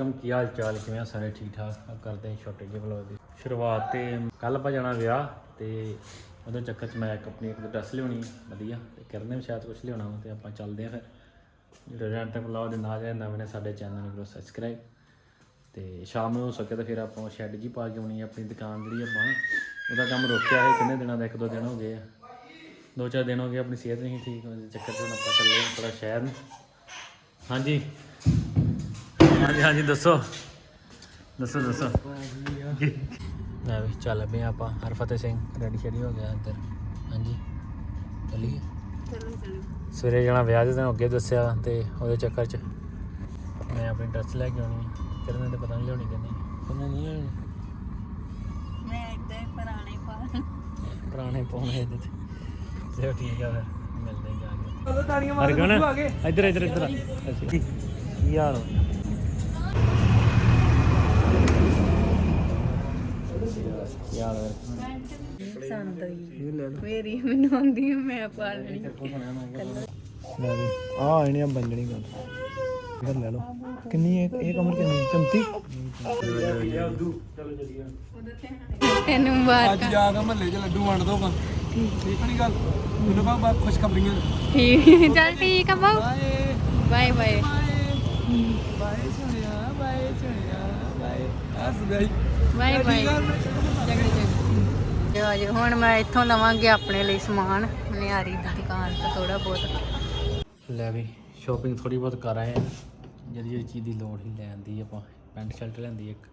ਸ਼੍ਰੀ welcome, ਕੀ ਹਾਲ ਚਾਲ? ਕਿਵੇਂ ਆ ਸਾਰੇ? ਠੀਕ ਠਾਕ? ਆ ਕਰਦੇ ਹਾਂ ਛੋਟੇ ਜਿਹੇ ਵਲੌਗ ਦੀ ਸ਼ੁਰੂਆਤ ਤੇ ਕੱਲ ਆਪਾਂ ਜਾਣਾ ਵਿਆਹ ਤੇ ਉਹਦੇ ਚੱਕਰ 'ਚ ਮੈਂ ਇੱਕ ਆਪਣੀ ਇੱਕ ਡਰੈਸ ਲਿਆਉਣੀ ਵਧੀਆ। ਤੇ ਕਰਨੇ ਵੀ ਸ਼ਾਇਦ ਕੁਝ ਲਿਆਉਣਾ ਵਾ ਤੇ ਆਪਾਂ ਚੱਲਦੇ ਆ ਫਿਰ। ਜਿਹੜੇ ਰੈਂਟ ਤੱਕ ਵਲੌਗ ਦੇ ਨਾਲ ਜਿਹੜੇ ਨਵੇਂ ਨੇ ਸਾਡੇ ਚੈਨਲ ਨੂੰ ਕਰੋ ਸਬਸਕ੍ਰਾਈਬ ਤੇ ਸ਼ਾਮ ਨੂੰ ਹੋ ਸਕੇ ਤਾਂ ਫਿਰ ਆਪਾਂ ਸ਼ੈੱਡ ਜੀ ਪਾ ਕੇ ਆਉਣੀ ਆਪਣੀ ਦੁਕਾਨ ਜਿਹੜੀ ਆਪਾਂ। ਉਹਦਾ ਕੰਮ ਰੋਕਿਆ ਹੈ ਕਿੰਨੇ ਦਿਨਾਂ ਦਾ? ਇੱਕ ਦੋ ਦਿਨ ਹੋ ਗਏ ਆ। ਦੋ ਚਾਰ ਦਿਨ ਹੋ ਗਏ, ਆਪਣੀ ਸਿਹਤ ਨਹੀਂ ਠੀਕ, ਉਹਦੇ ਚੱਕਰ 'ਚ ਹੁਣ ਆਪਾਂ ਚੱਲੇ ਹਾਂ ਥੋੜਾ ਸ਼ਹਿਰ ਹਾਂਜੀ। ਹਾਂਜੀ ਹਾਂਜੀ ਦੱਸੋ। ਦੱਸੋ ਦੱਸੋ। ਲੈ ਵੀ ਚੱਲ ਪਏ ਆਪਾਂ। ਹਰਫਤਿਹ ਸਿੰਘ ਰੈਡੀ ਸ਼ੈਡੀ ਹੋ ਗਿਆ ਇੱਧਰ। ਹਾਂਜੀ ਚੱਲੀਏ। ਸਵੇਰੇ ਜਾਣਾ ਵਿਆਹ ਦੇ ਦਿਨ ਅੱਗੇ ਦੱਸਿਆ ਤੇ ਉਹਦੇ ਚੱਕਰ 'ਚ। ਮੈਂ ਆਪਣੀ ਡਰੈਸ ਲੈ ਕੇ ਆਉਣੀ ਹੈ ਤੇਰੇ ਨੇ ਤਾਂ ਪਤਾ ਨਹੀਂ ਲਿਆਉਣੀ ਕਹਿੰਦੀ ਉਹਨੇ ਨਹੀਂ ਲਿਆਉਣੀ? ਮੈਂ ਇਦਾਂ ਹੀ ਪੁਰਾਣੇ ਪਾ ਪੁਰਾਣੇ ਪਾਉਣੇ ਇਹਦੇ ਤੇ। ਚਲੋ ਠੀਕ ਆ ਫਿਰ ਮਿਲਦੇ ਹਾਂ ਜਾ ਕੇ। ਤਾੜੀਆਂ ਮਾਰ ਕੇ? ਇੱਧਰ ਇੱਧਰ ਇੱਧਰ। ਕੀ ਹਾਲ ਹੋ ਕੀ ਹਾਲ ਹੈ ਪਸੰਦ ਹੋਈ ਮੇਰੀ ਮੈਨੂੰ ਆਉਂਦੀ ਹੈ, ਮੈਂ ਪਾ ਲੈਣੀ। ਲੈ ਵੀ। ਆ ਇਹਨੇ ਬੰਦਣੀ ਗੱਲ। ਇਧਰ ਲੈ ਲਓ। ਕਿੰਨੀ ਇਹ ਇਹ ਕਮਰ ਕਿੰਨੀ ਚਮਤੀ ਤੈਨੂੰ ਮੁਬਾਰਕ। ਅੱਜ ਜਾ ਕੇ ਮਹੱਲੇ 'ਚ ਲੱਡੂ ਵੰਡ ਦੋ ਬਸ ਠੀਕ। ਨਹੀਂ ਗੱਲ। ਮੈਨੂੰ ਕਹਾ ਬਾ ਖੁਸ਼ਖਬਰੀਆਂ। ਠੀਕ। ਚੱਲ ਠੀਕ ਆ ਬਾਊ। Bye bye. ਬਾਏ। ਬਾਏ ਸੁਣਿਆ ਬਾਏ ਸੁਣਿਆ ਬਾਏ। ਹੱਸ ਗਈ। Bye bye. ਜੋ ਜੋ ਹੁਣ ਮੈਂ ਇੱਥੋਂ ਲਵਾਂਗੀ ਆਪਣੇ ਲਈ ਸਮਾਨ। ਮਨਿਆਰੀ ਦੀ ਦੁਕਾਨ ਤੋਂ ਥੋੜਾ ਬਹੁਤ। ਲੈ ਵੀ ਸ਼ਾਪਿੰਗ ਥੋੜੀ ਬਹੁਤ ਕਰ ਆਏ ਆ। ਜਿਹੜੀ ਜਿਹੜੀ ਚੀਜ਼ ਦੀ ਲੋੜ ਹੀ ਲੈਣ ਦੀ ਆਪਾਂ। ਪੈਂਟ ਸ਼ਰਟ ਲੈਂਦੀ ਇੱਕ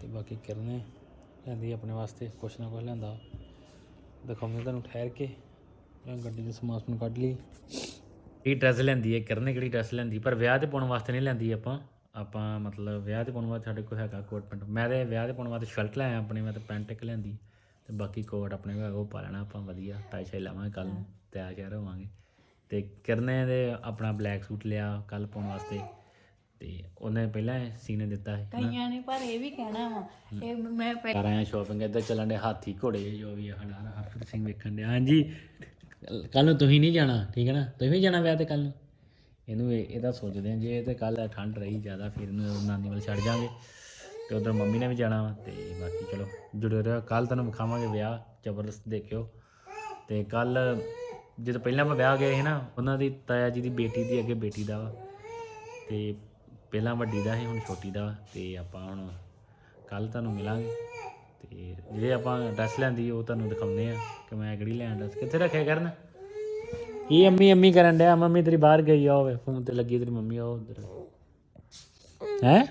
ਤੇ ਬਾਕੀ ਕਰਨੇ ਲੈਂਦੀ ਆਪਣੇ ਵਾਸਤੇ ਕੁਛ ਨਾ ਕੁਛ ਲੈਂਦਾ ਦਿਖਾਉਂਦੇ ਤੁਹਾਨੂੰ ਠਹਿਰ ਕੇ। ਗੱਡੀ ਦੇ ਸਮਾਨ ਸਮੂਨ ਕੱਢ ਲਈ। ਇਹ ਡਰੈਸ ਲੈਂਦੀ ਹੈ ਕਰਨੇ ਕਿਹੜੀ ਡਰੈਸ ਲੈਂਦੀ ਪਰ ਵਿਆਹ ਤੇ ਪਾਉਣ ਵਾਸਤੇ ਨਹੀਂ ਲੈਂਦੀ ਆਪਾਂ। ਆਪਾਂ ਮਤਲਬ ਵਿਆਹ ਤੇ ਪਾਉਣ ਵਾਸਤੇ ਸਾਡੇ ਕੋਲ ਹੈਗਾ ਕੋਟ ਪੈਂਟ ਮੈਂ ਤੇ ਵਿਆਹ ਤੇ ਪਾਉਣ ਵਾਸਤੇ ਸ਼ਰਟ ਲੈ ਆਇਆ ਆਪਣੀ ਮੈਂ ਤੇ ਪੈਂਟ ਇੱਕ ਲੈਂਦੀ ਤੇ ਬਾਕੀ ਕੋਟ ਆਪਣੇ ਕੋਲ ਹੈਗਾ ਉਹ ਪਾ ਲੈਣਾ ਆਪਾਂ ਵਧੀਆ ਟਾਈ ਸ਼ਾਈ ਲਾਵਾਂਗੇ ਕੱਲ ਨੂੰ ਤਿਆਰ ਸ਼ਿਆਰ ਹੋਵਾਂਗੇ। ਤੇ ਕਿਰਨੇ ਦੇ ਆਪਣਾ ਬਲੈਕ ਸੂਟ ਲਿਆ ਕੱਲ ਪਾਉਣ ਵਾਸਤੇ। ਤੇ ਉਹਨੇ ਪਹਿਲਾਂ ਸੀਨੇ ਦਿੱਤਾ ਹੈ ਕਈਆਂ ਨੇ ਪਰ ਇਹ ਵੀ ਕਹਿਣਾ ਵਾ ਇਹ ਮੈਂ ਕਰ ਆਇਆ ਸ਼ਾਪਿੰਗ ਇੱਧਰ ਚੱਲਣ ਦੇ ਹਾਥੀ ਘੋੜੇ ਜੋ ਵੀ ਸਾਡਾ ਹਰਪ੍ਰੀਤ ਸਿੰਘ ਵੇਖਣ ਦੇ ਹਾਂਜੀ ਕੱਲ ਨੂੰ ਤੁਸੀਂ ਨਹੀਂ ਜਾਣਾ ਠੀਕ ਹੈ ਨਾ? ਤੁਸੀਂ ਵੀ ਜਾਣਾ ਵਿਆਹ ਤੇ ਕੱਲ ਨੂੰ? ਇਹਨੂੰ ਇਹ- ਇਹਦਾ ਸੋਚਦੇ ਆ ਜੇ ਤੇ ਕੱਲ ਠੰਡ ਰਹੀ ਜ਼ਿਆਦਾ, ਫਿਰ ਇਹਨੂੰ ਨਾਨੀ ਵੱਲ ਛੱਡ ਜਾਾਂਗੇ ਤੇ ਉਧਰ ਮੰਮੀ ਨੇ ਵੀ ਜਾਣਾ ਵਾ ਤੇ ਬਾਕੀ ਚਲੋ, ਜੁੜੇ ਰਹੋ। ਕੱਲ ਤੁਹਾਨੂੰ ਵਿਖਾਵਾਂਗੇ ਵਿਆਹ, ਜ਼ਬਰਦਸਤ ਦੇਖਿਓ। ਤੇ ਕੱਲ ਜਦੋਂ ਪਹਿਲਾਂ ਮੈਂ ਵਿਆਹ ਗਏ ਸੀ ਨਾ, ਉਹਨਾਂ ਦੀ ਤਾਇਆ ਜੀ ਦੀ ਬੇਟੀ ਦੀ ਅੱਗੇ ਬੇਟੀ ਦਾ ਵਾ। ਤੇ ਪਹਿਲਾਂ ਵੱਡੀ ਦਾ ਸੀ, ਹੁਣ ਛੋਟੀ ਦਾ ਵਾ। ਤੇ ਆਪਾਂ ਹੁਣ ਕੱਲ ਤੁਹਾਨੂੰ ਮਿਲਾਂਗੇ। ਤੇ ਜਿਹੜੇ ਆਪਾਂ ਡਰੈਸ ਲੈਂਦੀ, ਉਹ ਤੁਹਾਨੂੰ ਦਿਖਾਉਂਦੇ ਆ ਕਿ ਮੈਂ ਕਿਹੜੀ ਲੈਣ ਡਰੈਸ, ਕਿੱਥੇ ਰੱਖਿਆ ਕਰਨ? ਇਹ ਅੰਮੀ ਅੰਮੀ ਕਰਨ ਡਿਆ, ਮੰਮੀ ਤੇਰੀ ਬਾਹਰ ਗਈ ਆ ਹੋਵੇ ਫੋਨ ਤੇ ਲੱਗੀ ਤੇਰੀ ਮੰਮੀ ਆ ਉਧਰ। ਹੈ?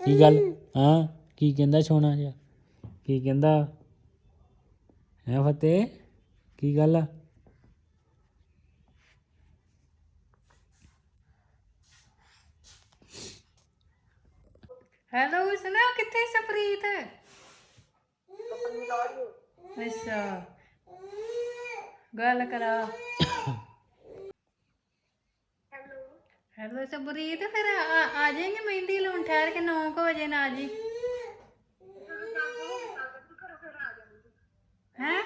ਕੀ ਗੱਲ? ਹਾਂ, ਕੀ ਕਹਿੰਦਾ ਸੋਨਾ ਜਿਹਾ? ਕੀ ਕਹਿੰਦਾ? ਹੈ ਫਤਿਹ? ਕੀ ਗੱਲ ਆ? ਹੈਲੋ ਸੁਣਾ, ਕਿੱਥੇ ਸਪਰੀਤ? ਅੱਛਾ। ਗੱਲ ਕਰਾ। ਹੈਲੋ ਸਪਰੀਤ ਫਿਰ ਆ ਆ ਜਾਏਂਗੇ ਮਹਿੰਦੀ ਲਾਉਣ? ਠਹਿਰ ਕੇ 9 ਵਜੇ ਨਾ ਜੀ। ਹੈ?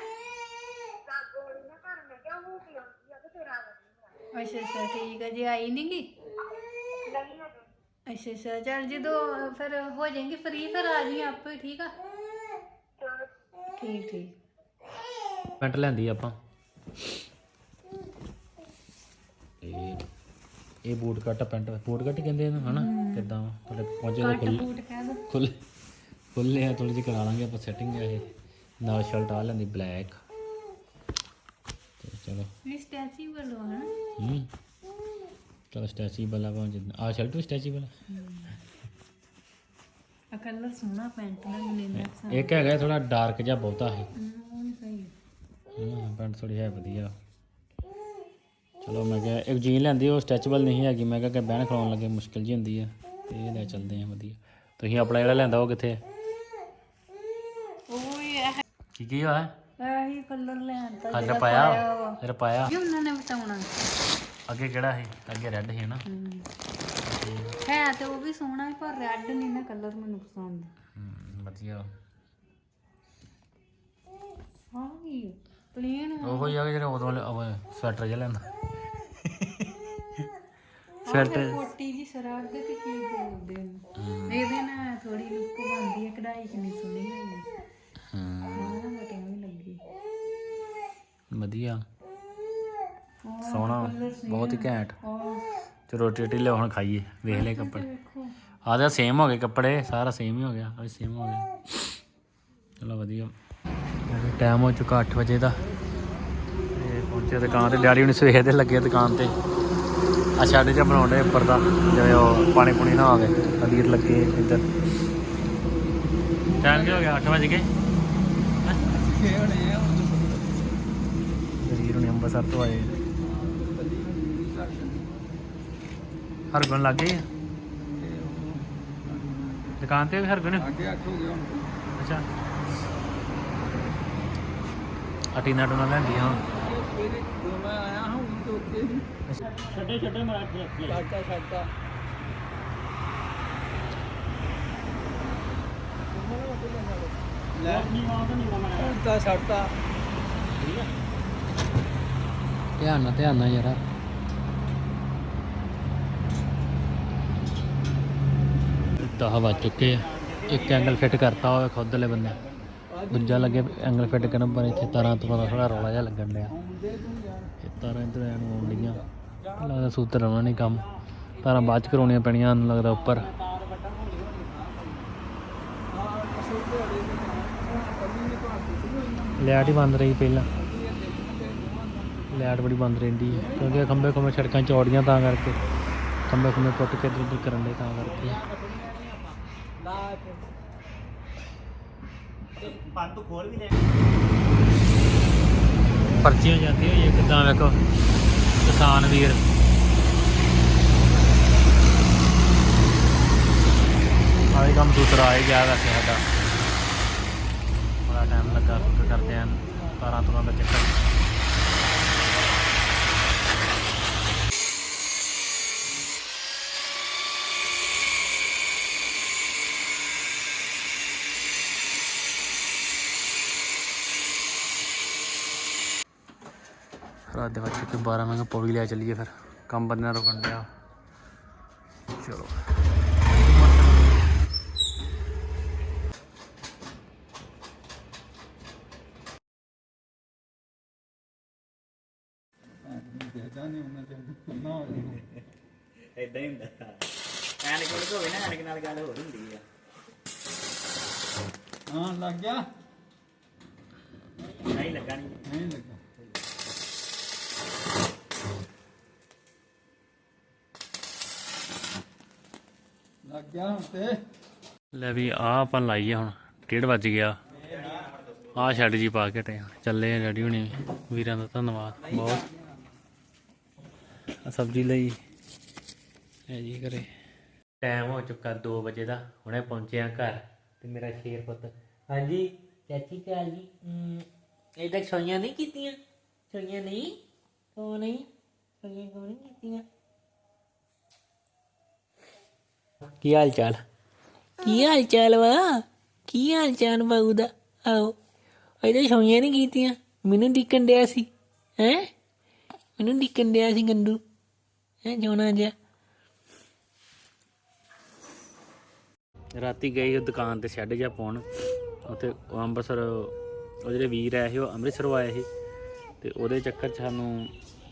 ਅੱਛਾ ਅੱਛਾ ਠੀਕ ਹੈ ਜੀ ਆਈ ਨਹੀਂ ਗੀ ਅੱਛਾ ਅੱਛਾ ਚੱਲ ਜਦੋਂ ਫਿਰ ਹੋ ਜਾਏਗੀ ਫ੍ਰੀ ਫਿਰ ਆ ਜੀ ਆਪੇ ਠੀਕ ਆ? ਠੀਕ ਠੀਕ। ਪੈਂਟ ਲੈਂਦੀ ਆਪਾਂ। ਇਹ ਇਹ ਬੂਟ ਕੱਟ ਪੈਂਟ ਬੂਟ ਕੱਟ ਹੀ ਕਹਿੰਦੇ ਇਹਨੂੰ ਹਨਾ? ਕਿੱਦਾਂ? ਤੁਹਾਡੇ ਪਹੁੰਚੇ ਦੇ। ਖੁੱਲੇ ਖੁੱਲੇ ਖੁੱਲੇ ਆ ਥੋੜੀ ਜਿਹੀ ਕਰਾ ਲਾਂਗੇ ਆਪਾਂ ਸੈਟਿੰਗ ਇਹ। ਨਾਲ ਸ਼ਰਟ ਆ ਲੈਂਦੀ ਬਲੈਕ ਚਲੋ। ਇਹ ਸਟੈਚੂਬਲ ਹੋ ਹਨਾ? ਹੂੰ। ਚਲੋ ਸਟੈਚੀਬਲ ਆ ਆ ਸ਼ਰਟ ਵੀ ਸਟੈਚੀਬਲ ਆ? ਕਲਰ ਸੋਹਣਾ ਪੈਂਟ ਦਾ ਮੈਨੂੰ ਇੱਕ ਹੈਗਾ ਥੋੜਾ ਡਾਰਕ ਜਿਹਾ ਬਹੁਤਾ ਹੈ ਹਾਂ ਪੈਂਟ ਥੋੜੀ ਹੈ ਵਧੀਆ। ਚਲੋ ਮੈਂ ਕਿਹਾ ਇੱਕ ਜੀਨ ਲੈਂਦੀ ਉਹ ਸਟ੍ਰੈਚੇਬਲ ਨਹੀਂ ਹੈਗੀ। ਮੈਂ ਕਿਹਾ ਕਿ ਬਹਿਣ ਖਲਾਉਣ ਲੱਗੇ ਮੁਸ਼ਕਿਲ ਜੀ ਹੁੰਦੀ ਹੈ ਤੇ ਇਹ ਲੈ ਚੱਲਦੇ ਆ ਵਧੀਆ। ਤੁਸੀਂ ਆਪਣਾ ਜਿਹੜਾ ਲੈਂਦਾ ਉਹ ਕਿੱਥੇ ਹੈ ਉਹ ਇਹ ਕੀ ਕੀ ਹੋਇਆ? ਇਹੀ ਕਲਰ ਲੈਣ ਤਾਂ ਅੱਜ ਪਾਇਆ ਫਿਰ ਪਾਇਆ ਇਹ ਉਹਨਾਂ ਨੇ ਬਤਾਉਣਾ ਅੱਗੇ ਕਿਹੜਾ ਸੀ? ਅੱਗੇ ਰੈੱਡ ਸੀ ਨਾ? ਹੈ। ਤੇ ਉਹ ਵੀ ਸੋਹਣਾ ਹੈ ਪਰ ਰੈੱਡ ਨਹੀਂ ਨਾ ਕਲਰ ਮੈਨੂੰ ਪਸੰਦ। ਹਮ, ਵਧੀਆ। ਹਾਂ ਕੀ ਪਲੇਨ ਉਹ ਹੀ ਆ ਜਿਹੜਾ ਉਦੋਂ ਸਵੈਟਰ ਜਿਹਾ ਲੈਂਦਾ। ਸਿਰ ਤੇ ਮੋਟੀ ਜੀ ਸਰਾਗ ਤੇ ਕੀ ਬੋਲਦੇ ਨੇ ਇਹਦੇ ਨਾਲ ਥੋੜੀ ਲੁੱਕ ਬਣਦੀ ਹੈ ਕਢਾਈ ਕਿੰਨੀ ਸੋਹਣੀ ਹੋਈ ਹਾਂ। ਹਾਂ ਬਟਨ ਵੀ ਲੱਗੀ। ਵਧੀਆ। ਸੋਹਣਾ ਬਹੁਤ ਹੀ ਘੈਂਟ। ਚਲੋ ਰੋਟੀ ਰੋਟੀ ਲਿਆਓ ਹੁਣ ਖਾਈਏ। ਵੇਖ ਲੈ ਕੱਪੜੇ। ਆ ਤਾਂ ਸੇਮ ਹੋ ਗਏ ਕੱਪੜੇ। ਸਾਰਾ ਸੇਮ ਹੀ ਹੋ ਗਿਆ। ਉਹ ਸੇਮ ਹੋ ਗਿਆ। ਚਲੋ ਵਧੀਆ। ਟਾਈਮ ਹੋ ਚੁੱਕਾ 8 ਵਜੇ ਦਾ। ਤੇ ਪਹੁੰਚੇ ਦੁਕਾਨ ਤੇ। ਡੈਡੀ ਹੁਣ ਸਵੇਰ ਦੇ ਲੱਗੇ ਦੁਕਾਨ ਤੇ। ਆ ਛੱਡ ਜਿਹਾ ਬਣਾਉਂਦੇ ਉੱਪਰ ਦਾ ਜਿਵੇਂ ਉਹ ਪਾਣੀ ਪੂਣੀ ਨਾ ਆਵੇ ਅਦੀਰ ਲੱਗੇ ਇੱਧਰ। ਟਾਈਮ ਕੀ ਹੋ ਗਿਆ? 8 ਵਜ ਗਏ। ਹੋਣੇ ਅੰਮ੍ਰਿਤਸਰ ਤੋਂ ਆਏ। ਹਰਗੁਣ ਲੱਗ ਗਈ? ਦੁਕਾਨ ਤੇ ਵੀ ਹਰਗੁਣ? ਅੱਗੇ ਹੋ ਹੁਣ। ਅੱਛਾ। ਅਟੀ ਨਾ ਟੋਨਾ ਲੈਂਦੀ ਹਾਂ ਸਵੇਰੇ ਜਦੋਂ ਮੈਂ ਆਇਆ ਹਾਂ ਉਹ ਤੋਂ ਉੱਤੇ ਹੀ ਛੱਡੇ ਛੱਡੇ ਮਾਰ ਛੱਡਤਾ ਛੱਡਤਾ ਲੈ ਛੱਡਤਾ ਛੱਡਤਾ ਧਿਆਨ ਨਾਲ ਧਿਆਨ ਨਾਲ ਯਾਰਾ। ਦਹ ਵੱਜ ਚੁੱਕੇ ਆ। ਇੱਕ ਐਂਗਲ ਫਿੱਟ ਕਰਤਾ ਹੋਵੇ ਖੁਦ ਵਾਲੇ ਬੰਦੇ। ਦੂਜਾ ਲੱਗੇ ਐਂਗਲ ਫਿੱਟ ਕਰਨ ਪਰ ਇੱਥੇ ਤਾਰਾਂ ਤੋਂ ਥੋੜਾ ਰੌਲਾ ਜਿਹਾ ਲੱਗਣ ਡਿਆ। ਤਾਰਾਂ ਇੱਧਰ ਐਨ ਆਉਣ ਡੀਆਂ ਲੱਗਦਾ ਸੂਤਰ ਆਉਣਾ ਨਹੀਂ ਕੰਮ। ਤਾਰਾਂ ਬਾਅਦ ਚ ਕਰਾਉਣੀਆਂ ਪੈਣੀਆਂ ਮੈਨੂੰ ਲੱਗਦਾ ਉੱਪਰ। ਲਾਈਟ ਹੀ ਬੰਦ ਰਹੀ ਪਹਿਲਾਂ। ਲਾਈਟ ਬੜੀ ਬੰਦ ਰਹਿੰਦੀ ਹੈ ਕਿਉਂਕਿ ਇਹ ਖੰਭੇ ਖੰਭੇ ਸੜਕਾਂ ਚੌੜੀਆਂ ਤਾਂ ਕਰਕੇ। ਖੰਭੇ ਖੰਭੇ ਪੁੱਟ ਕੇ ਇੱਧਰ ਉੱਧਰ ਕਰਨ ਦੇ ਤਾਂ ਕਰਕੇ। ਪਰਚੀਆਂ ਜਾਂਦੀਆਂ ਹੋਈਆਂ ਕਿੱਦਾਂ ਵੇਖੋ ਕਿਸਾਨ ਵੀਰ। ਆਏ ਕੰਮ ਦੂਸਰਾ ਆਏ ਗਿਆ ਵੈਸੇ ਸਾਡਾ। ਬੜਾ ਟਾਈਮ ਲੱਗਾ, ਕਰਦੇ ਆਂ ਤਾਰਾਂ ਤੁਰਾਂ ਦਾ ਚੱਕਰ। ਰਾਤ ਦੇ ਵਜੇ ਕਿ 12 ਮੈਂ ਪੌੜੀ ਲਿਆ ਚੱਲੀਏ ਫਿਰ। ਕੰਮ ਬੰਦਿਆਂ ਰੁਕਣ ਡਿਆ। ਚਲੋ। ਉਹਨਾਂ। ਇਦਾਂ ਹੀ ਹੁੰਦਾ ਐਨਕ ਕੋਲ ਹੋਵੇ ਨਾ ਐਨਕ ਨਾਲ ਗੱਲ ਹੋਰ ਹੁੰਦੀ ਆ। ਹਾਂ ਲੱਗ ਗਿਆ। ਨਹੀਂ ਲੱਗਾ ਨਹੀਂ ਨਹੀਂ ਲੱਗਾ। ਲੱਗ ਗਿਆ ਹੁਣ ਤੇ। ਲੈ ਵੀ ਆ ਆਪਾਂ ਲਾਈਏ ਹੁਣ, ਡੇਢ ਵੱਜ ਗਿਆ। ਆ ਛੱਡ ਜੀ ਪਾ ਕੇ ਟੇ ਚੱਲੇ ਆ ਡੈਡੀ ਹੁਣੀ ਵੀਰਾਂ ਦਾ ਧੰਨਵਾਦ, ਬਹੁਤ। ਆ ਸਬਜ਼ੀ ਲਈ। ਹੈ ਜੀ ਘਰੇ। ਟਾਈਮ ਹੋ ਚੁੱਕਾ 2 ਵਜੇ ਦਾ, ਹੁਣੇ ਪਹੁੰਚੇ ਆ ਘਰ। ਤੇ ਮੇਰਾ ਸ਼ੇਰ ਪੁੱਤ। ਹਾਂਜੀ, ਚਾਚੀ ਕਾਲ ਜੀ ਇਹ ਤੱਕ ਸੋਈਆਂ ਨਹੀਂ ਕੀਤੀਆਂ? ਸੋਈਆਂ ਨਹੀਂ? ਕੋ ਨਹੀਂ ਸੋਈਆਂ ਕੋ ਨਹੀਂ ਕੀਤੀਆਂ? ਕੀ ਹਾਲ ਚਾਲ? ਕੀ ਹਾਲ ਚਾਲ ਵਾ? ਕੀ ਹਾਲ ਚਾਲ ਬਾਊ ਦਾ? ਆਓ। ਇਹਦੇ ਸੋਈਆਂ ਨਹੀਂ ਕੀਤੀਆਂ ਮੈਨੂੰ ਡਿੱਕਣ ਡਿਆ ਸੀ। ਹੈ? ਮੈਨੂੰ ਡਿੱਕਣ ਡਿਆ ਸੀ ਗੰਦੂ ਹੈ ਜੋਨਾ ਜਿਹਾ। ਰਾਤੀ ਗਈ ਉਹ ਦੁਕਾਨ ਤੇ ਛੱਡ ਜਾ ਪਾਉਣ। ਉੱਥੇ ਅੰਮ੍ਰਿਤਸਰ ਉਹ ਜਿਹੜੇ ਵੀਰ ਆਏ ਸੀ ਉਹ ਅੰਮ੍ਰਿਤਸਰੋਂ ਆਏ ਸੀ। ਤੇ ਉਹਦੇ ਚੱਕਰ 'ਚ ਸਾਨੂੰ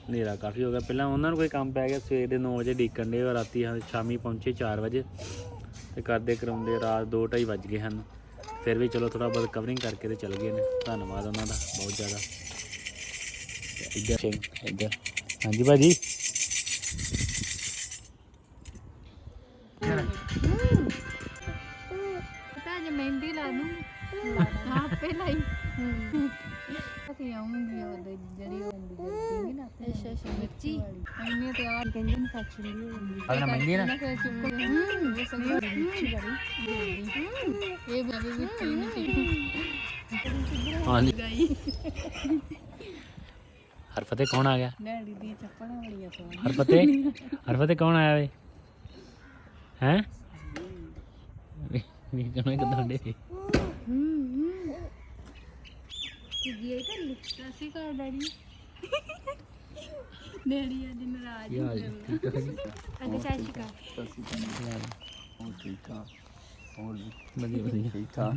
ਹਨੇਰਾ ਕਾਫੀ ਹੋ ਗਿਆ। ਪਹਿਲਾਂ ਉਹਨਾਂ ਨੂੰ ਕੋਈ ਕੰਮ ਪੈ ਗਿਆ, ਸਵੇਰ ਦੇ 9 ਵਜੇ ਡੀਕਣ ਦੇ ਰਾਤੀ ਸ਼ਾਮੀ ਪਹੁੰਚੇ 4 ਵਜੇ ਤੇ ਕਰਦੇ ਕਰਾਉਂਦੇ ਰਾਤ 2:30 ਵੱਜ ਗਏ ਹਨ। ਫਿਰ ਵੀ ਚਲੋ ਥੋੜਾ ਬਹੁਤ ਕਵਰਿੰਗ ਕਰਕੇ ਤੇ ਚੱਲ ਗਏ ਨੇ। ਧੰਨਵਾਦ ਉਹਨਾਂ ਦਾ ਬਹੁਤ ਜ਼ਿਆਦਾ। ਤੇ ਇੱਧਰ ਸਿੰਘ ਇੱਧਰ। ਹਾਂਜੀ ਭਾਜੀ। ਵਿੱਚ ਹੀ ਨਹੀਂ ਹਾਂਜੀ ਹਰਫਤੇ ਕੌਣ ਆ ਗਿਆ ਡੈਡੀ ਦੀ ਚੱਪਲਾਂ ਬੜੀਆਂ ਸੋਹਣੀਆਂ ਹਰਫਤੇ ਹਰਫਤੇ ਕੌਣ ਆਇਆ ਵੇ ਹੈ ਵੀ ਕਹਣਾ ਕਿਦਾਂ ਡੇ ਜੀ ਇਹ ਕਰ ਸਸੀ ਕਰ ਡੈਡੀ ਡੈਡੀ ਅੱਜ ਨਾਰਾਜ਼ ਹਾਲ ਜੀ? ਠੀਕ ਠਾਕ ਜੀ? ਅੱਗੇ ਸਤਿ ਸ਼੍ਰੀ ਅਕਾਲ। ਹੋਰ ਠੀਕ ਠਾਕ ਹੋਰ ਜੀ? ਵਧੀਆ ਵਧੀਆ। ਠੀਕ ਠਾਕ?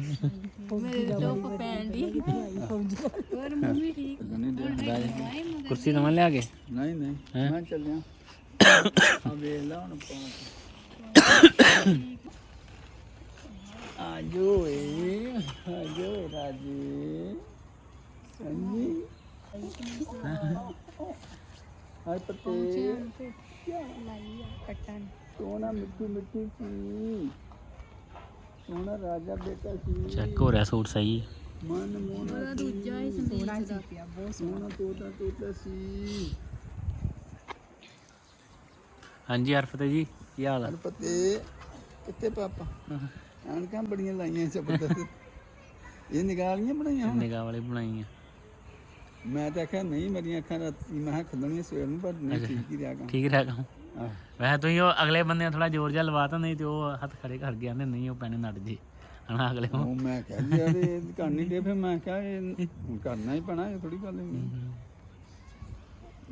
ਮੇਰੇ ਤੋਂ ਪੈਣ ਦੀ ਹੋਰ ਮੰਮੀ ਠੀਕ? ਨਹੀਂ ਕੁਰਸੀ ਨਵਾਂ ਲਿਆ ਕੇ। ਨਹੀਂ ਨਹੀਂ ਹੈਂ? ਮੈਂ ਚੱਲਿਆ। ਆ ਵੇਖ ਲਾ ਹੁਣ ਪਾ ਆਜੋ ਏ ਆਜੋ ਏ ਰਾਜੀ। ਸੰਜੀ ਹਾਏ ਪੱਤੇ। ਲਾਈ ਆ ਕੱਟਣ। ਸੋਨਾ ਮਿੱਠੀ ਮਿੱਠੀ ਸੀ। ਸੋਨਾ ਰਾਜਾ ਬੇਟਾ ਸੀ। ਚੈੱਕ ਹੋ ਰਿਹਾ ਸੂਟ ਸਹੀ। ਮਨ ਮੋਨਾ ਉਹਦਾ ਦੂਜਾ ਹੀ ਸੰਦੀਪ ਦਾ। ਸੋਨਾ ਤੋਤਾ ਤੋਤਾ ਸੀ। ਹਾਂਜੀ ਅਰਫਤ ਜੀ ਕੀ ਹਾਲ ਆ? ਹਰ ਪੱਤੇ ਕਿੱਥੇ ਪਾਪਾ? ਐਨਕਾਂ ਬੜੀਆਂ ਲਾਈਆਂ ਜ਼ਬਰਦਸਤ ਇਹ ਨਿਗਾਲੀਆਂ ਬਣਾਈਆਂ ਹੁਣ? ਨਿਗਾਹ ਵਾਲੀ ਬਣਾਈ ਆ ਮੈਂ ਤਾਂ ਆਖਿਆ ਨਹੀਂ ਮੇਰੀਆਂ ਅੱਖਾਂ ਰਾਤੀ ਮੈਂ ਕਿਹਾ ਖੱਲਣੀਆਂ ਸਵੇਰ ਨੂੰ ਪਰ ਨਹੀਂ ਠੀਕ ਹੀ ਰਿਹਾ ਕੰਮ। ਠੀਕ ਰਹਿ ਗਾ ਆਹ। ਵੈਸੇ ਤੁਸੀਂ ਉਹ ਅਗਲੇ ਬੰਦੇ ਨੂੰ ਥੋੜਾ ਜ਼ੋਰ ਜਿਹਾ ਲਵਾਤਾ ਨਹੀਂ ਤੇ ਉਹ ਹੱਥ ਖੜੇ ਕਰ ਗਿਆ ਨੇ ਨਹੀਂ ਉਹ ਪੈਣੇ ਨੱਟ ਜੇ। ਹਨਾ ਅਗਲੇ ਨੂੰ। ਉਹ ਮੈਂ ਕਿਹਾ ਜੀ ਯਾਰ ਇਹ ਕਰਨੀ ਦੇ ਫਿਰ ਮੈਂ ਕਿਹਾ ਇਹ ਹੁਣ ਕਰਨਾ ਹੀ ਪੈਣਾ ਇਹ ਥੋੜੀ ਗੱਲ ਹੈ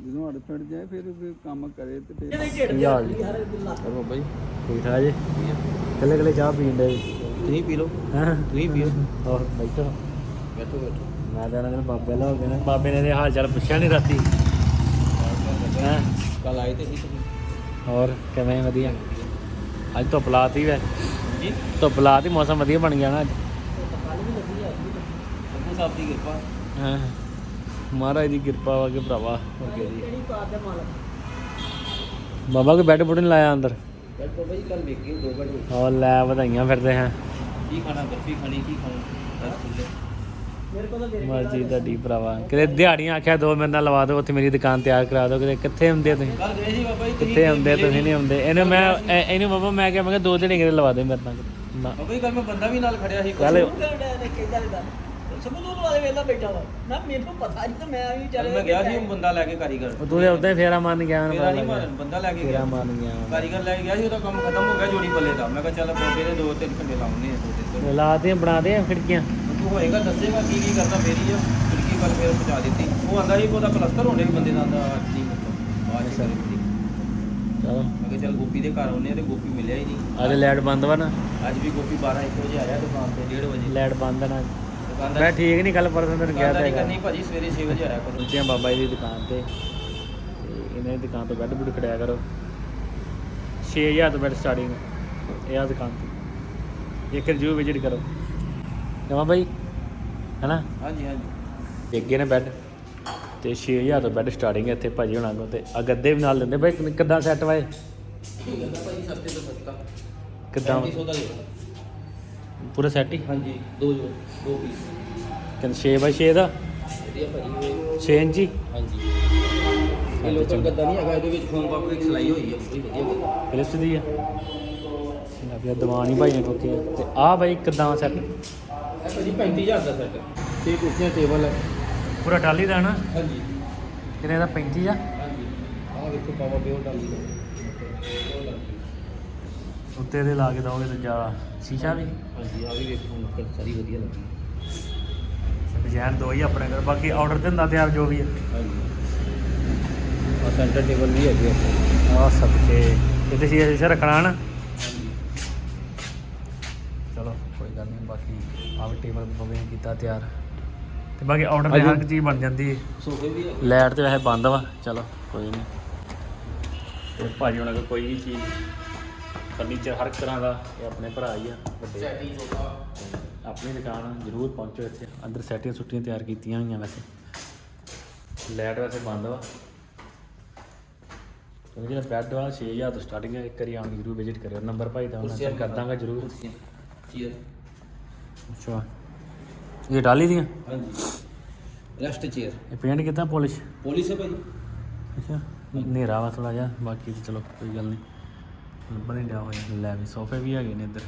ਜਦੋਂ ਅੜ ਫੜ ਜਾਏ ਫਿਰ ਫਿਰ ਕੰਮ ਕਰੇ ਤੇ ਫਿਰ ਕੀ ਹਾਲ ਜੀ? ਕਰੋ ਬਾਈ? ਠੀਕ ਠਾਕ ਜੀ? ਕੱਲੇ ਕੱਲੇ ਚਾਹ ਪੀਣ ਦੇ ਤੁਸੀਂ ਪੀ ਲਓ। ਹਾਂ? ਤੁਸੀਂ ਪੀਓ ਹੋਰ ਬੈਠੋ। ਬੈਠੋ ਬੈਠੋ। ਮੈਂ ਤਾਂ ਇਹਨਾਂ ਬਾਬੇ ਹੋ ਨੇ। ਬਾਬੇ ਨੇ ਇਹਦੇ ਹਾਲ ਚਾਲ ਪੁੱਛਿਆ ਨਹੀਂ ਰਾਤੀ। ਹਾਂ? ਕੱਲ ਆਏ ਤੇ ਸੀ ਹੋਰ ਕਿਵੇਂ ਵਧੀਆ। ਅੱਜ ਧੁੱਪ ਲਾਤੀ ਵੈ। ਜੀ? ਧੁੱਪ ਲਾਤੀ ਮੌਸਮ ਵਧੀਆ ਬਣ ਗਿਆ ਨਾ ਅੱਜ। ਅੱਬੂ ਸਾਹਿਬ ਦੀ ਕਿਰਪਾ। ਹਾਂ? ਮਹਾਰਾਜ ਦੀ ਕਿਰਪਾ ਵਾ ਕੇ ਭਰਾਵਾ ਹੋ ਗਿਆ ਜੀ। ਬਾਬਾ ਕੋਈ ਬੈੱਡ ਬੁੱਡ ਨਹੀਂ ਲਾਇਆ ਅੰਦਰ? ਬੈਠੋ ਬਾਈ ਕੱਲ ਵੇਖੀ ਦੋ ਵਜੇ ਹੋਰ ਲੈ ਵਧਾਈਆਂ ਫਿਰਦੇ ਹਾਂ। ਕੀ ਖਾਣਾ ਬਰਫੀ ਖਾਣੀ ਕੀ ਖਾਣਾ? ਰਸਗੁੱਲੇ ਕੋਲ ਮਰਜ਼ੀ ਤੁਹਾਡੀ ਭਰਾਵਾ। ਕਿਤੇ ਦਿਹਾੜੀਆਂ ਆਖਿਆ ਦੋ ਮੇਰੇ ਨਾਲ ਲਵਾ ਦਿਓ ਉੱਥੇ ਮੇਰੀ ਦੁਕਾਨ ਤਿਆਰ ਕਰਾ ਦਿਓ। ਕਿਤੇ ਕਿੱਥੇ ਹੁੰਦੇ ਤੁਸੀਂ? ਕੱਲ ਗਏ ਸੀ ਬਾਬਾ ਜੀ ਕਿੱਥੇ ਹੁੰਦੇ ਤੁਸੀਂ ਨਹੀਂ ਹੁੰਦੇ। ਇਹਨੂੰ ਮੈਂ ਇਹ- ਇਹਨੂੰ ਬਾਬਾ ਮੈਂ ਕਿਹਾ ਮੈਂ ਕਿਹਾ ਦੋ ਦਿਨ ਕਿਤੇ ਲਵਾ ਦੇ ਮੇਰੇ ਨਾਲ। ਨਾ। ਬਾਬਾ ਜੀ ਕੱਲ ਮੈਂ ਬੰਦਾ ਵੀ ਨਾਲ ਖੜਿਆ ਸੀ ਚੱਲ। ਮੈਂ ਗਿਆ ਸੀ ਉਹ ਬੰਦਾ ਲੈ ਕੇ ਕਾਰੀਗਰ। ਉਹ ਤੂੰ ਤੇ ਉਦਾਂ ਹੀ ਫੇਰਾ ਮੰਨ ਗਿਆ ਮੈਨੂੰ ਮੇਰਾ ਪਤਾ ਨਹੀਂ ਲੱਗਾ। ਮਾਰਨ ਬੰਦਾ ਲੈ ਕੇ ਫੇਰਾ ਗਿਆ। ਮੰਨ ਗਿਆ। ਕਾਰੀਗਰ ਲੈ ਕੇ ਗਿਆ ਸੀ ਉਹਦਾ ਕੰਮ ਖਤਮ ਹੋ ਗਿਆ ਜੋੜੀ ਪੱਲੇ ਦਾ। ਮੈਂ ਕਿਹਾ ਚੱਲ ਬਾਬੇ ਦੇ ਦੋ ਤਿੰਨ ਘੰਟੇ ਲਾਉਣੇ ਆ ਦੋ ਤਿੰਨ ਲਾਤੀਆਂ ਬਣਾ ਦੇ ਖਿੜਕੀਆਂ। ਤੂੰ ਹੋਏਗਾ ਦੱਸੇਗਾ ਕੀ ਕੀ ਕਰਦਾ ਫੇਰੀ ਆ ਖਿੜਕੀ ਵੱਲ ਫੇਰ ਪਹੁੰਚਾ ਦਿੱਤੀ। ਉਹ ਆਂਦਾ ਸੀ ਕਿ ਉਹਦਾ ਪਲਸਤਰ ਹੋਣੇ ਵੀ ਬੰਦੇ ਦਾ ਆਂਦਾ ਅੱਜ ਨਹੀਂ ਮਤਲਬ ਬਾਅਦ ਚ ਕਰੀ ਦਿੱਤੀ। ਚਲੋ। ਮੈਂ ਕਿਹਾ ਚੱਲ ਗੋਪੀ ਦੇ ਘਰ ਆਉਨੇ ਆ ਤੇ ਗੋਪੀ ਮਿਲਿਆ ਹੀ ਨਹੀਂ। ਅੱਜ ਲਾਈਟ ਬੰਦ ਵਾ ਨਾ? ਅੱਜ ਵੀ ਗੋਪੀ 12 1 ਵਜੇ ਆਇਆ ਦੁਕਾਨ ਤੇ 1:30 ਵਜੇ। ਲਾਈਟ ਬੰਦ ਨਾ। ਦੁਕਾਨਦਾਰ ਮੈਂ ਠੀਕ ਨਹੀਂ ਕੱਲ ਪਰਸੋਂ ਤੈਨੂੰ ਦੁਕਾਨਦਾਰੀ ਤਾਂ ਕਰਨੀ ਭਾਜੀ ਸਵੇਰੇ 6 ਵਜੇ ਆਇਆ ਕਰੋ। ਉੱਚਿਆਂ ਬਾਬਾ ਜੀ ਦੀ ਦੁਕਾਨ ਤੇ। ਤੇ ਇਹਨਾਂ ਦੀ ਦੁਕਾਨ ਤੋਂ ਬੈੱਡ ਬੁੱਡ ਖੜਿਆ ਕਰੋ। 6000 ਤੋਂ ਬੈੱਡ ਸਟਾਰਟਿੰਗ ਇਹ ਆ ਦੁਕਾਨ ਤੇ। ਇੱਕ ਰਿਵਿਊ ਵਿਜ਼ਿਟ ਕਰੋ। ਕਮਾ ਬਾਈ? ਹੈਨਾ? ਹਾਂਜੀ ਹਾਂਜੀ। ਅੱਗੇ ਨੇ ਬੈੱਡ ਤੇ 6000 ਤੋਂ ਬੈੱਡ ਸਟਾਰਟਿੰਗ ਹੈ ਇੱਥੇ ਭਾਜੀ ਹੁਣਾਂ ਕੋਲ ਤੇ ਆ ਗੱਦੇ ਵੀ ਨਾਲ ਦਿੰਦੇ ਬਾਈ ਕਿੱਦਾਂ ਸੈੱਟ ਵਾਏ ਕਹਿੰਦਾ ਭਾਜੀ ਸਸਤੇ ਤੋਂ ਸਸਤਾ। ਕਿੱਦਾਂ? 3500 ਦਾ ਪੂਰਾ ਸੈੱਟ ਹੀ? ਹਾਂਜੀ ਦੋ ਜੋ ਦੋ ਪੀਸ ਕਹਿੰਦੇ 6 ਬਾਈ 6 ਦਾ? ਵਧੀਆ ਭਾਜੀ 6 ਇੰਚੀ? ਹਾਂਜੀ। ਇਹ ਲੋਕਲ ਗੱਦਾ ਨਹੀਂ ਹੈਗਾ ਇਹਦੇ ਵਿੱਚ ਫੋਮ ਪਾਪੜ ਦੀ ਸਿਲਾਈ ਹੋਈ ਹੈ ਬੜੀ ਵਧੀਆ। ਗੱਦਾ ਫਿਲਿਪਸ ਦੀ ਆ। ਪੰਜਾਬੀ ਦੀਵਾਨ ਹੀ ਭਾਈ ਨੇ ਕੋਕੇ ਤੇ ਆ ਬਾਈ ਕਿੱਦਾਂ ਸੈੱਟ ਇਹ ਭਾਜੀ 35000 ਦਾ ਸੈੱਟ ਛੇ ਕੁਰਸੀਆਂ ਟੇਬਲ ਹੈ। ਪੂਰਾ ਟਾਲੀ ਦਾ ਨਾ? ਹਾਂਜੀ। ਕਿੰਨੇ ਦਾ? 35 ਆ? ਹਾਂਜੀ। ਆਹ ਵੇਖੋ ਪਾਵਾ ਪਿਓਰ ਡਾਲੀ ਦਾ। ਉੱਤੇ ਦੇ ਲਾ ਕੇ ਦੋਗੇ ਦੂਜਾ ਸ਼ੀਸ਼ਾ ਵੀ? ਹਾਂਜੀ ਆ ਵੀ ਵੇਖੋ ਨੱਕੜ ਸਾਰੀ ਵਧੀਆ ਲੱਗੀ। ਡਿਜ਼ਾਈਨ ਦੋ ਹੀ ਆਪਣੇ ਕੋਲ ਬਾਕੀ ਆਰਡਰ ਤੇ ਹੁੰਦਾ ਤਿਆਰ ਜੋ ਵੀ ਹੈ ਹਾਂਜੀ। ਆ ਸੈਂਟਰ ਟੇਬਲ ਵੀ ਹੈਗੇ ਆਪਣੇ ਆ ਸਭ ਕੇ ਇੱਥੇ ਸ਼ੀਸ਼ਾ ਰੱਖਣਾ ਨਾ? ਹਾਂਜੀ। ਚਲੋ ਕੋਈ ਗੱਲ ਨਹੀਂ ਬਾਕੀ ਆ ਵੀ ਟੇਬਲ ਬਵੇ ਕੀਤਾ ਤਿਆਰ। ਤੇ ਬਾਕੀ ਆਰਡਰ ਤੇ ਹਰ ਇੱਕ ਚੀਜ਼ ਬਣ ਜਾਂਦੀ ਹੈ ਸੋਫੇ ਵੀ ਲਾਈਟ ਤੇ ਵੈਸੇ ਬੰਦ ਵਾ ਚਲੋ ਕੋਈ ਨਹੀਂ ਤੇ ਭਾਜੀ ਉਹਨਾਂ ਕੋਲ ਕੋਈ ਵੀ ਚੀਜ਼ ਫਰਨੀਚਰ ਹਰ ਤਰ੍ਹਾਂ ਦਾ ਇਹ ਆਪਣੇ ਭਰਾ ਹੀ ਆ ਵੱਡੇ। ਸੈਟਿੰਗ ਸੋਫਾ ਆਪਣੀ ਦੁਕਾਨ ਜ਼ਰੂਰ ਪਹੁੰਚੋ ਇੱਥੇ। ਅੰਦਰ ਸੈਟੀਆਂ ਸੁੱਟੀਆਂ ਤਿਆਰ ਕੀਤੀਆਂ ਹੋਈਆਂ ਵੈਸੇ। ਲਾਈਟ ਵੈਸੇ ਬੰਦ ਵਾ। ਕਿਉਂਕਿ ਜਿਹੜਾ ਬੈੱਡ ਵਾ 6000 ਤੋਂ ਸਟਾਰਟਿੰਗ ਹੈ ਇੱਕ ਵਾਰੀ ਆਉਣ ਦੀ ਜ਼ਰੂਰ ਵਿਜ਼ਿਟ ਕਰਿਓ। ਨੰਬਰ ਭਾਈ ਦਾ ਮੈਂ ਕਰ ਦਾਂਗਾ ਜ਼ਰੂਰ। ਚੀਅਰ ਅੱਛਾ। ਇਹ ਡਾਲੀ ਦੀਆਂ? ਹਾਂਜੀ। ਰੈਸਟ ਚੇਅਰ ਇਹ ਪੇਂਟ ਕਿਦਾਂ ਪੋਲਿਸ਼? ਪੋਲਿਸ ਹੈ ਭਾਜੀ ਅੱਛਾ ਹਨੇਰਾ ਵਾ ਥੋੜਾ ਜਿਹਾ ਬਾਕੀ ਤਾਂ ਚਲੋ ਕੋਈ ਗੱਲ ਨਹੀਂ। ਲੱਭਣ ਨਹੀਂ ਡਿਆ ਹੋਇਆ ਲੈ ਵੀ ਸੋਫੇ ਵੀ ਹੈਗੇ ਨੇ ਇੱਧਰ।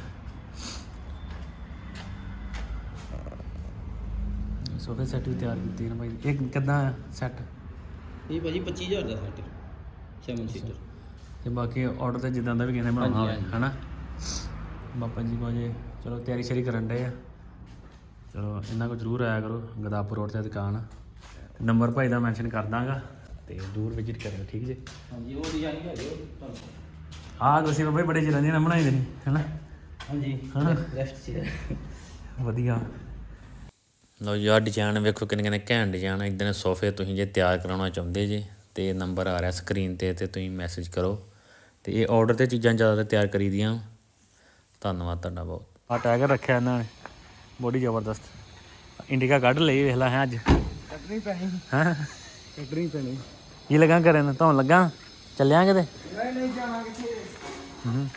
ਸੋਫੇ ਸੈੱਟ ਵੀ ਤਿਆਰ ਕੀਤੇ ਨੇ ਭਾਈ। ਇਹ ਕਿਦਾਂ ਸੈੱਟ ਇਹ ਭਾਜੀ 25000 ਦਾ ਸੈਟ 7 ਸੀਟਰ ਤੇ ਬਾਕੀ ਆਰਡਰ ਤੇ ਜਿੱਦਾਂ ਦਾ ਵੀ ਕਹਿੰਦੇ ਬਣਾਉਣਾ ਹੋਵੇ ਹਨਾ? ਬਾਪਾ ਜੀ ਕੋ ਜੇ ਚਲੋ ਤਿਆਰੀ ਸ਼ਰੀ ਕਰਨ ਡਏ ਆ। ਚਲੋ ਇਹਨਾਂ ਕੋ ਜ਼ਰੂਰ ਆਇਆ ਕਰੋ ਗਦਾਪੁਰ ਰੋਡ ਤੇ ਦੁਕਾਨ। ਨੰਬਰ ਭਾਈ ਦਾ ਮੈਂਸ਼ਨ ਕਰ ਦਾਂਗਾ ਤੇ ਦੂਰ ਵਿਜ਼ਿਟ ਕਰਿਓ ਠੀਕ ਜੀ? ਹਾਂਜੀ ਉਹ ਡਿਜ਼ਾਈਨ ਹੈਗੇ ਉਹ ਤੁਹਾਨੂੰ। ਆਹ ਤੁਸੀਂ ਬਾਬਾ ਜੀ ਬੜੇ ਚਿਰਾਂ ਦੀਆਂ ਬਣਾਈ ਦੇ ਨੇ ਹੈਨਾ? ਹਾਂਜੀ ਹਨਾ? ਰੈਸਟ ਚ ਵਧੀਆ। ਲਓ ਜੀ ਆਹ ਡਿਜ਼ਾਈਨ ਵੇਖੋ ਕਿੰਨੇ ਕਿੰਨੇ ਘੈਂਟ ਡਿਜ਼ਾਈਨ ਇਦਾਂ ਦੇ ਸੋਫੇ ਤੁਸੀਂ ਜੇ ਤਿਆਰ ਕਰਾਉਣਾ ਚਾਹੁੰਦੇ ਜੇ ਤੇ ਨੰਬਰ ਆ ਰਿਹਾ ਸਕਰੀਨ ਤੇ ਤੇ ਤੁਸੀਂ ਮੈਸੇਜ ਕਰੋ। ਤੇ ਇਹ ਆਰਡਰ ਤੇ ਚੀਜ਼ਾਂ ਜ਼ਿਆਦਾ ਤਿਆਰ ਕਰੀਦੀਆਂ ਧੰਨਵਾਦ ਤੁਹਾਡਾ ਬਹੁਤ। ਆ ਟਾਈਗਰ ਰੱਖਿਆ ਇਹਨਾਂ ਨੇ। ਬੋਡੀ ਜ਼ਬਰਦਸਤ। ਇੰਡੀਕਾ ਕੱਢ ਲਈ ਵੇਖ ਲੈ ਹੈ ਅੱਜ। ਕੱਟਣੀ ਪੈਣੀ। ਹਾਂ? ਕੱਟਣੀ ਪੈਣੀ। ਕੀ ਲਗਾ ਕਰਨ ਧੌਣ ਲੱਗਾ? ਚੱਲਿਆ ਕਿਤੇ? ਨਹੀਂ ਨਹੀਂ ਜਾਣਾ ਕਿੱਥੇ? ਹੂੰ।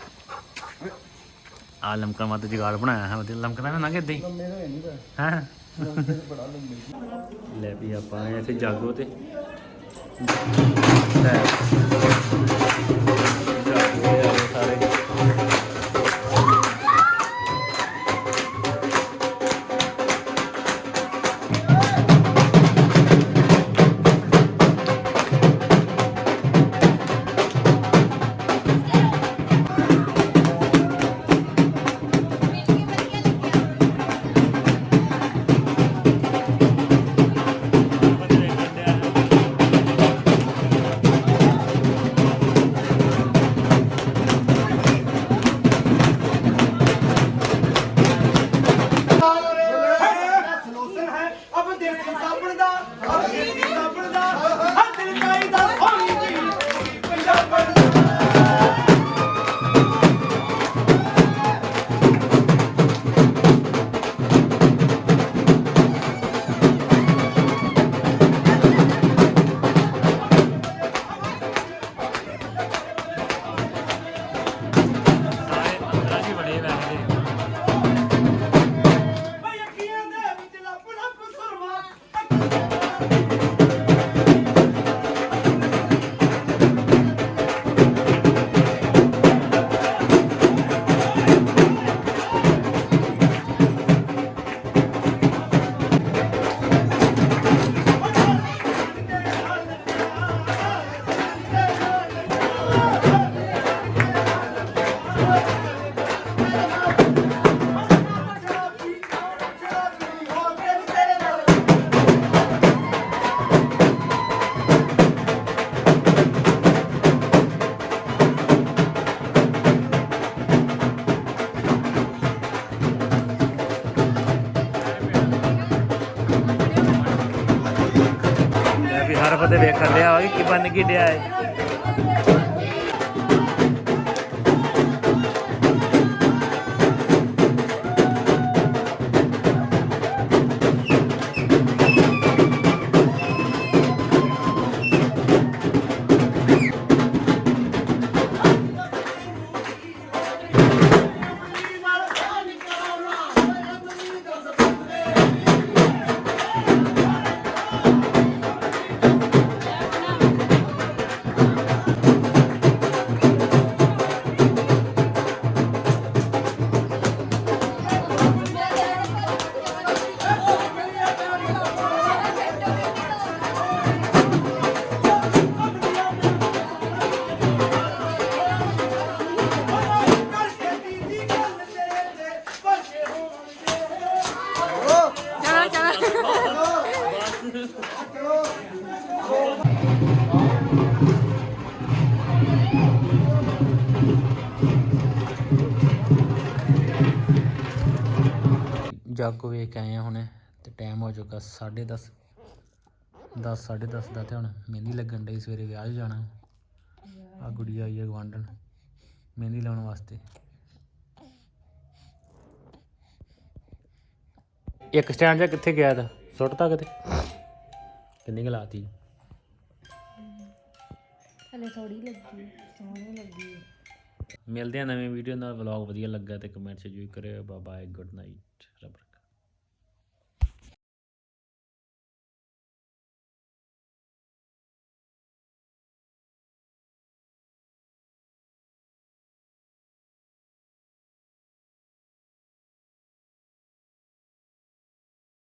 ਆ ਲਮਕਣ ਵਾਸਤੇ ਜੁਗਾੜ ਬਣਾਇਆ ਹੈ ਉਹਦੇ ਲਮਕਦਾ ਨਾ ਹੀ। ਲੰਮੇ ਨਹੀਂ ਪਏ ਹਾਂ? ਲੈ ਵੀ ਆਪਾਂ ਇੱਥੇ ਜਾਗੋ ਤੇ। ਲੈ ਮੈਂ ਵੀ ਹਰ ਲਿਆ ਕਿ ਕੀ ਬਣ ਕੀ ਡਿਆ ਹੈ ਜਾਗੋ ਵੇਖ ਕੇ ਆਏ ਆ ਹੁਣੇ ਤੇ ਟਾਈਮ ਹੋ ਚੁੱਕਾ 10:30 10 10:30 ਦਾ ਤੇ ਹੁਣ ਮਹਿੰਦੀ ਲੱਗਣ ਡਈ ਸਵੇਰੇ ਵਿਆਹ 'ਚ ਜਾਣਾ। ਆ ਗੁੜੀ ਆਈ ਹੈ ਗਵਾਂਢਣ ਮਹਿੰਦੀ ਲਾਉਣ ਵਾਸਤੇ। ਇੱਕ ਸਟੈਂਡ ਜਾਂ ਕਿੱਥੇ ਗਿਆ ਤਾ? ਸੁੱਟਤਾ ਕਿਤੇ? ਕਿੰਨੀ ਗਲਾਤੀ ਹਲੇ ਥੋੜੀ ਲੱਗੀ ਸੋਹਣੀ ਲੱਗੀ। ਮਿਲਦੇ ਆ ਨਵੀਂ ਵੀਡੀਓ ਨਾਲ ਵਲੌਗ ਵਧੀਆ ਲੱਗਾ ਤੇ ਕਮੈਂਟ 'ਚ ਜਰੂਰ ਕਰਿਓ। Bye bye good night